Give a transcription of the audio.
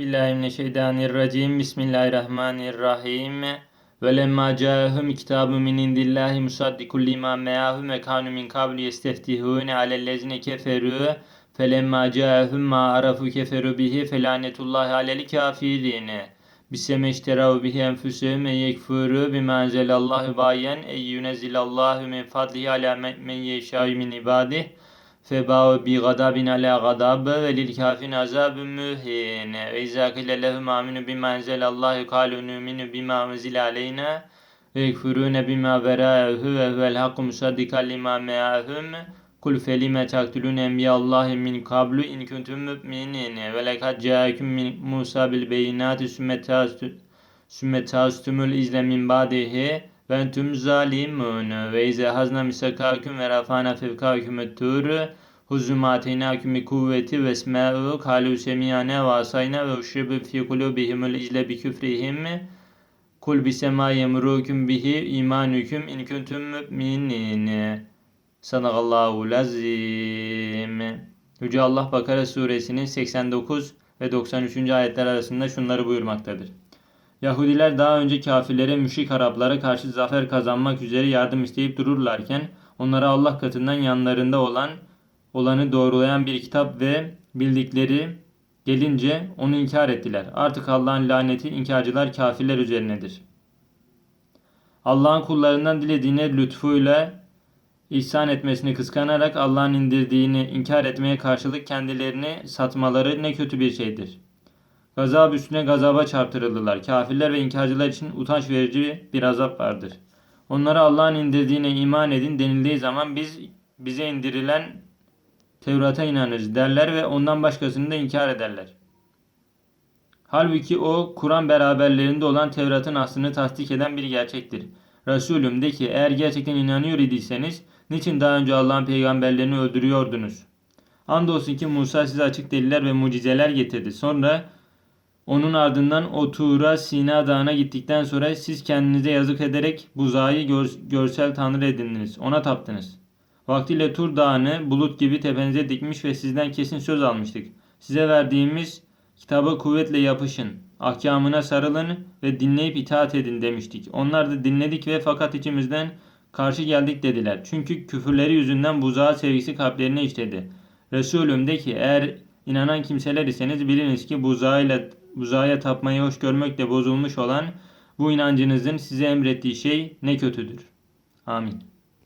Bismillahirrahmanirrahim. Bismillahirrahmanirrahim. Ve lemma ca'ahum kitabun min indillahi musaddikul lima me'ahum ve kanu min qablu yesteftihune alellezine keferu felemma ca'ahum ma arafu keferu bihi felanetullahi alel kafirin. Bisemeşterav bihi enfüsehum en yekfuru bima enzelallahu bayen en yunezzilallahu min fadlihi ala men yeşâ'u min ibadih. Febâ bi gadabin ala gadab ve lil kafin azabun mühin. Ve izâ kile lehum aminu bima enzelallahu kâlu numinu bima unzile aleyna ve yekfurûne bima verâhu ve huvel hakku musaddikan lima me'ahum. Kul felime taktulûne enbiyallahi min kablu in kuntum mu'minin ve lekad câekum min Musa bil ve entüm zalimun ve ize hazna misakâküm ve rafâna fevkâküm tur huzum ateynakum bi kuvveti ve esmâ'u kâlu semiyâne ve asayna ve uşribu fi kulubihimul izle bi küfrihim kul bisema yemrukum bihi imanukum in kuntum mu'minin Sadakallahu lazim. Yüce Allah Bakara suresinin 89 ve 93. ayetler arasında şunları buyurmaktadır. Yahudiler daha önce kafirlere, müşrik Araplara karşı zafer kazanmak üzere yardım isteyip dururlarken onlara Allah katından yanlarında olan olanı doğrulayan bir kitap ve bildikleri gelince onu inkar ettiler. Artık Allah'ın laneti inkarcılar kafirler üzerinedir. Allah'ın kullarından dilediğine lütfuyla ihsan etmesini kıskanarak Allah'ın indirdiğini inkar etmeye karşılık kendilerini satmaları ne kötü bir şeydir. Gazap üstüne gazaba çarptırıldılar. Kafirler ve inkarcılar için utanç verici bir azap vardır. Onlara Allah'ın indirdiğine iman edin denildiği zaman biz bize indirilen Tevrat'a inanırız derler ve ondan başkasını da inkar ederler. Halbuki o Kur'an beraberlerinde olan Tevrat'ın aslını tasdik eden bir gerçektir. Resulüm de ki eğer gerçekten inanıyor idiyseniz niçin daha önce Allah'ın peygamberlerini öldürüyordunuz? Andolsun ki Musa size açık deliller ve mucizeler getirdi. Sonra onun ardından o Tuğra Sina Dağı'na gittikten sonra siz kendinize yazık ederek buzağı gör, görsel tanrı edindiniz. Ona taptınız. Vaktiyle Tur Dağı'nı bulut gibi tepenize dikmiş ve sizden kesin söz almıştık. Size verdiğimiz kitaba kuvvetle yapışın. Ahkamına sarılın ve dinleyip itaat edin demiştik. Onlar da dinledik ve fakat içimizden karşı geldik dediler. Çünkü küfürleri yüzünden buzağı sevgisi kalplerine işledi. Resulüm de ki eğer inanan kimseler iseniz biliniz ki buzağıyla buzağa tapmayı hoş görmekle bozulmuş olan bu inancınızın size emrettiği şey ne kötüdür. Amin.